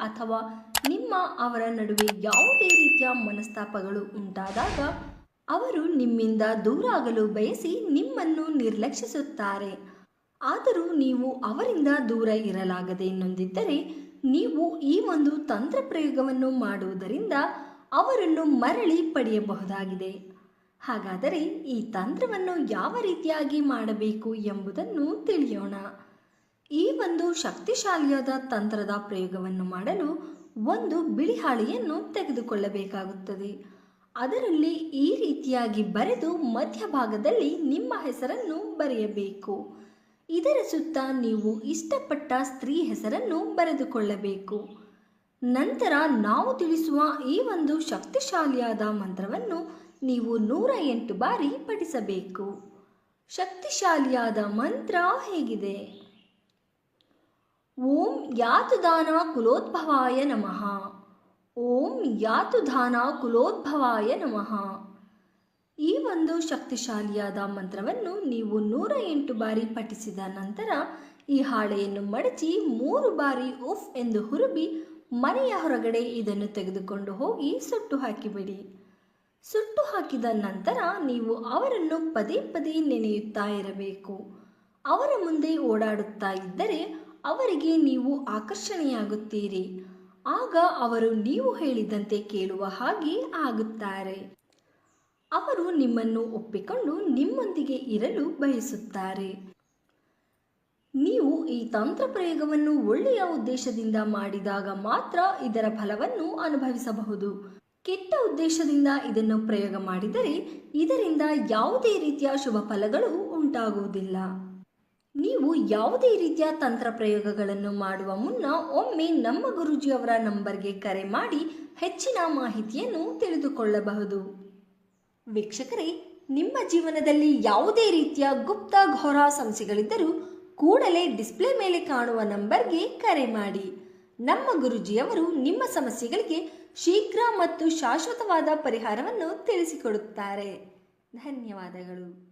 ಅಥವಾ ನಿಮ್ಮ ಅವರ ನಡುವೆ ಯಾವುದೇ ರೀತಿಯ ಮನಸ್ತಾಪಗಳು ಉಂಟಾದಾಗ ಅವರು ನಿಮ್ಮಿಂದ ದೂರ ಆಗಲು ಬಯಸಿ ನಿಮ್ಮನ್ನು ನಿರ್ಲಕ್ಷಿಸುತ್ತಾರೆ. ಆದರೂ ನೀವು ಅವರಿಂದ ದೂರ ಇರಲಾಗದೆ ನೊಂದಿದ್ದರೆ ನೀವು ಈ ಒಂದು ತಂತ್ರ ಪ್ರಯೋಗವನ್ನು ಮಾಡುವುದರಿಂದ ಅವರನ್ನು ಮರಳಿ ಪಡೆಯಬಹುದಾಗಿದೆ. ಹಾಗಾದರೆ ಈ ತಂತ್ರವನ್ನು ಯಾವ ರೀತಿಯಾಗಿ ಮಾಡಬೇಕು ಎಂಬುದನ್ನು ತಿಳಿಯೋಣ. ಈ ಒಂದು ಶಕ್ತಿಶಾಲಿಯಾದ ತಂತ್ರದ ಪ್ರಯೋಗವನ್ನು ಮಾಡಲು ಒಂದು ಬಿಳಿ ಹಾಳೆಯನ್ನು ತೆಗೆದುಕೊಳ್ಳಬೇಕಾಗುತ್ತದೆ. ಅದರಲ್ಲಿ ಈ ರೀತಿಯಾಗಿ ಬರೆದು ಮಧ್ಯಭಾಗದಲ್ಲಿ ನಿಮ್ಮ ಹೆಸರನ್ನು ಬರೆಯಬೇಕು. ಇದರ ಸುತ್ತ ನೀವು ಇಷ್ಟಪಟ್ಟ ಸ್ತ್ರೀ ಹೆಸರನ್ನು ಬರೆದುಕೊಳ್ಳಬೇಕು. ನಂತರ ನಾವು ತಿಳಿಸುವ ಈ ಒಂದು ಶಕ್ತಿಶಾಲಿಯಾದ ಮಂತ್ರವನ್ನು ನೀವು ನೂರ ಎಂಟು ಬಾರಿ ಪಠಿಸಬೇಕು. ಶಕ್ತಿಶಾಲಿಯಾದ ಮಂತ್ರ ಹೇಗಿದೆ? ಓಂ ಯಾತುದಾನ ಕುಲೋದ್ಭವಾಯ ನಮಃ. ಓಂ ಯಾತುದಾನ ಕುಲೋದ್ಭವಾಯ ನಮಃ. ಈ ಒಂದು ಶಕ್ತಿಶಾಲಿಯಾದ ಮಂತ್ರವನ್ನು ನೀವು ನೂರ ಎಂಟು ಬಾರಿ ಪಠಿಸಿದ ನಂತರ ಈ ಹಾಳೆಯನ್ನು ಮಡಚಿ ಮೂರು ಬಾರಿ ಉಫ್ ಎಂದು ಹುರುಬಿ ಮನೆಯ ಹೊರಗಡೆ ಇದನ್ನು ತೆಗೆದುಕೊಂಡು ಹೋಗಿ ಸುಟ್ಟು ಹಾಕಿಬಿಡಿ. ಸುಟ್ಟು ಹಾಕಿದ ನಂತರ ನೀವು ಅವರನ್ನು ಪದೇ ಪದೇ ನೆನೆಯುತ್ತಾ ಇರಬೇಕು. ಅವರ ಮುಂದೆ ಓಡಾಡುತ್ತಾ ಇದ್ದರೆ ಅವರಿಗೆ ನೀವು ಆಕರ್ಷಣೆಯಾಗುತ್ತೀರಿ. ಆಗ ಅವರು ನೀವು ಹೇಳಿದಂತೆ ಕೇಳುವ ಹಾಗೆ ಆಗುತ್ತಾರೆ. ಅವರು ನಿಮ್ಮನ್ನು ಒಪ್ಪಿಕೊಂಡು ನಿಮ್ಮೊಂದಿಗೆ ಇರಲು ಬಯಸುತ್ತಾರೆ. ನೀವು ಈ ತಂತ್ರ ಪ್ರಯೋಗವನ್ನು ಒಳ್ಳೆಯ ಉದ್ದೇಶದಿಂದ ಮಾಡಿದಾಗ ಮಾತ್ರ ಇದರ ಫಲವನ್ನು ಅನುಭವಿಸಬಹುದು. ಕೆಟ್ಟ ಉದ್ದೇಶದಿಂದ ಇದನ್ನು ಪ್ರಯೋಗ ಮಾಡಿದರೆ ಇದರಿಂದ ಯಾವುದೇ ರೀತಿಯ ಶುಭ ಫಲಗಳು ಉಂಟಾಗುವುದಿಲ್ಲ. ನೀವು ಯಾವುದೇ ರೀತಿಯ ತಂತ್ರ ಪ್ರಯೋಗಗಳನ್ನು ಮಾಡುವ ಮುನ್ನ ಒಮ್ಮೆ ನಮ್ಮ ಗುರೂಜಿಯವರ ನಂಬರ್ಗೆ ಕರೆ ಮಾಡಿ ಹೆಚ್ಚಿನ ಮಾಹಿತಿಯನ್ನು ತಿಳಿದುಕೊಳ್ಳಬಹುದು. ವೀಕ್ಷಕರೇ, ನಿಮ್ಮ ಜೀವನದಲ್ಲಿ ಯಾವುದೇ ರೀತಿಯ ಗುಪ್ತ ಘೋರ ಸಮಸ್ಯೆಗಳಿದ್ದರೂ ಕೂಡಲೇ ಡಿಸ್ಪ್ಲೇ ಮೇಲೆ ಕಾಣುವ ನಂಬರ್ಗೆ ಕರೆ ಮಾಡಿ. ನಮ್ಮ ಗುರುಜಿಯವರು ನಿಮ್ಮ ಸಮಸ್ಯೆಗಳಿಗೆ ಶೀಘ್ರ ಮತ್ತು ಶಾಶ್ವತವಾದ ಪರಿಹಾರವನ್ನು ತಿಳಿಸಿಕೊಡುತ್ತಾರೆ. ಧನ್ಯವಾದಗಳು.